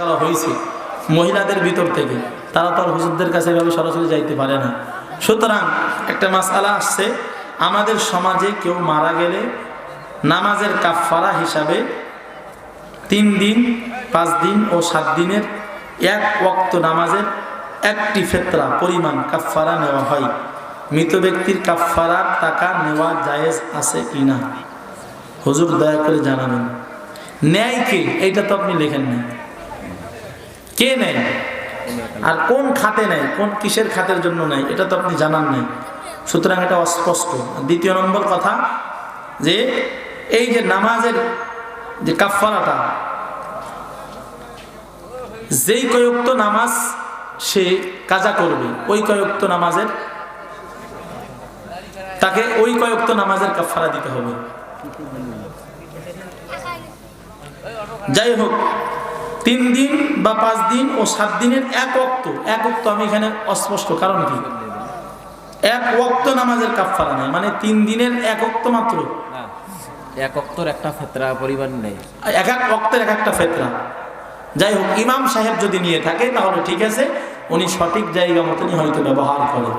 করা হয়েছে। মহিলাদের ভিতর থেকে। তারা তো হুজুরদের কাছে এভাবে সরাসরি যাইতে পারে না। সুতরাং একটা মাসালা আসছে, আমাদের সমাজে কেউ মারা গেলে নামাজের কাফফারা হিসাবে তিন দিন, পাঁচ দিন ও সাত দিনের এক ওক্ত নামাজের একটি ফেতরা পরিমাণ কাফফারা নেওয়া হয়। মৃত ব্যক্তির কাফফারার টাকা নেওয়া জায়েজ আছে কি না? হুজুর দয়া করে জানাবেন। ন্যায় কে? এইটা তো আপনি লেখেন না কে নেয়? আর কোন খাতে নেয়? কোন কিসের খাতের জন্য নেয়? এটা তো আপনি জানান নাই। সুতরাং এটা অস্পষ্ট। দ্বিতীয় নম্বর কথা যে, এই যে নামাজের যে কাফফারাটা, যেই কয়ক্ত নামাজ সে কাজা করবে, ওই কয়ক্ত নামাজের, তাকে ওই কয়ক্ত নামাজের কাফফারা দিতে হবে। যাই হোক তিন দিন বা পাঁচ দিন ও সাত দিনের এক অক্ত এক অক্ত আমি এখানে অস্পষ্ট কারণ কি? এক অক্ত নামাজের কাফফারা নেই মানে তিন দিনের এক অক্ত মাত্র। এক অক্তর একটা ফেতরা পরিমাণ নেই। এক এক অক্তের এক একটা ফেতরা। যাই হোক ইমাম সাহেব যদি নিয়ে থাকে তাহলে ঠিক আছে উনি সঠিক জায়গা মতনই হয়তো ব্যবহার করে।